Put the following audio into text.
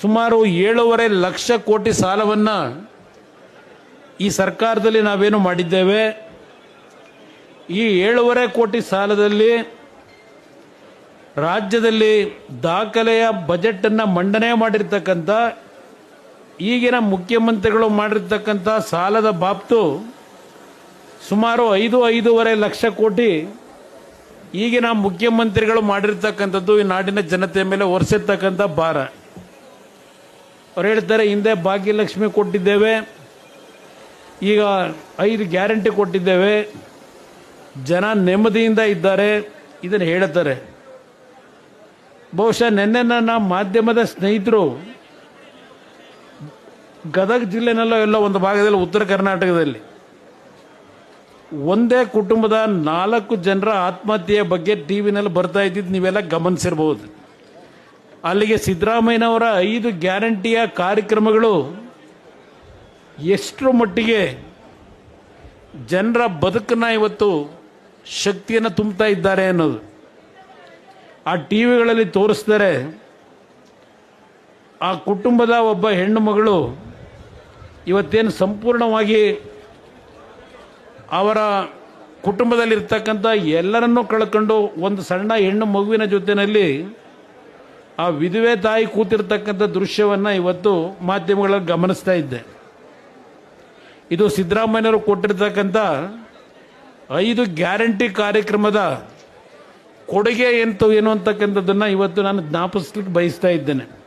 ಸುಮಾರು ಏಳೂವರೆ ಲಕ್ಷ ಕೋಟಿ ಸಾಲವನ್ನು ಈ ಸರ್ಕಾರದಲ್ಲಿ ನಾವೇನು ಮಾಡಿದ್ದೇವೆ? ಈ ಏಳೂವರೆ ಕೋಟಿ ಸಾಲದಲ್ಲಿ ರಾಜ್ಯದಲ್ಲಿ ದಾಖಲೆಯ ಬಜೆಟ್ ಅನ್ನ ಮಂಡನೆ ಮಾಡಿರ್ತಕ್ಕಂಥ, ಈಗಿನ ಮುಖ್ಯಮಂತ್ರಿಗಳು ಮಾಡಿರ್ತಕ್ಕಂಥ ಸಾಲದ ಬಾಬ್ತು ಸುಮಾರು ಐದು, ಐದೂವರೆ ಲಕ್ಷ ಕೋಟಿ ಈಗಿನ ಮುಖ್ಯಮಂತ್ರಿಗಳು ಮಾಡಿರ್ತಕ್ಕಂಥದ್ದು ಈ ನಾಡಿನ ಜನತೆಯ ಮೇಲೆ ಹೊರಿಸಿರ್ತಕ್ಕಂಥ ಭಾರ. ಅವ್ರು ಹೇಳ್ತಾರೆ, ಹಿಂದೆ ಭಾಗ್ಯಲಕ್ಷ್ಮಿ ಕೊಟ್ಟಿದ್ದೇವೆ, ಈಗ ಐದು ಗ್ಯಾರಂಟಿ ಕೊಟ್ಟಿದ್ದೇವೆ, ಜನ ನೆಮ್ಮದಿಯಿಂದ ಇದ್ದಾರೆ ಇದನ್ನು ಹೇಳ್ತಾರೆ. ಬಹುಶಃ ನಿನ್ನೆ ನನ್ನ ಮಾಧ್ಯಮದ ಸ್ನೇಹಿತರು ಗದಗ ಜಿಲ್ಲೆನಲ್ಲೋ ಎಲ್ಲೋ ಒಂದು ಭಾಗದಲ್ಲಿ ಉತ್ತರ ಕರ್ನಾಟಕದಲ್ಲಿ ಒಂದೇ ಕುಟುಂಬದ ನಾಲ್ಕು ಜನರ ಆತ್ಮಹತ್ಯೆಯ ಬಗ್ಗೆ ಟಿವಿನಲ್ಲಿ ಬರ್ತಾ ಇದ್ದಿದ್ದು ನೀವೆಲ್ಲ ಗಮನಿಸಿರ್ಬೋದು. ಅಲ್ಲಿಗೆ ಸಿದ್ದರಾಮಯ್ಯನವರ ಐದು ಗ್ಯಾರಂಟಿಯ ಕಾರ್ಯಕ್ರಮಗಳು ಎಷ್ಟರ ಮಟ್ಟಿಗೆ ಜನರ ಬದುಕನ್ನ ಇವತ್ತು ಶಕ್ತಿಯನ್ನು ತುಂಬ್ತಾ ಇದ್ದಾರೆ ಅನ್ನೋದು. ಆ ಟಿ ವಿಗಳಲ್ಲಿ ತೋರಿಸ್ತಾರೆ ಆ ಕುಟುಂಬದ ಒಬ್ಬ ಹೆಣ್ಣು ಮಗಳು ಇವತ್ತೇನು ಸಂಪೂರ್ಣವಾಗಿ ಅವರ ಕುಟುಂಬದಲ್ಲಿರ್ತಕ್ಕಂಥ ಎಲ್ಲರನ್ನೂ ಕಳ್ಕೊಂಡು ಒಂದು ಸಣ್ಣ ಹೆಣ್ಣು ಮಗುವಿನ ಜೊತೆಯಲ್ಲಿ ಆ ವಿಧವೆ ತಾಯಿ ಕೂತಿರ್ತಕ್ಕಂಥ ದೃಶ್ಯವನ್ನು ಇವತ್ತು ಮಾಧ್ಯಮಗಳಲ್ಲಿ ಗಮನಿಸ್ತಾ ಇದ್ದೆ. ಇದು ಸಿದ್ದರಾಮಯ್ಯನವರು ಕೊಟ್ಟಿರ್ತಕ್ಕಂಥ ಐದು ಗ್ಯಾರಂಟಿ ಕಾರ್ಯಕ್ರಮದ ಕೊಡುಗೆ ಎಂತು ಏನು ಅಂತಕ್ಕಂಥದ್ದನ್ನು ಇವತ್ತು ನಾನು ಜ್ಞಾಪಿಸ್ಲಿಕ್ಕೆ ಬಯಸ್ತಾ ಇದ್ದೇನೆ.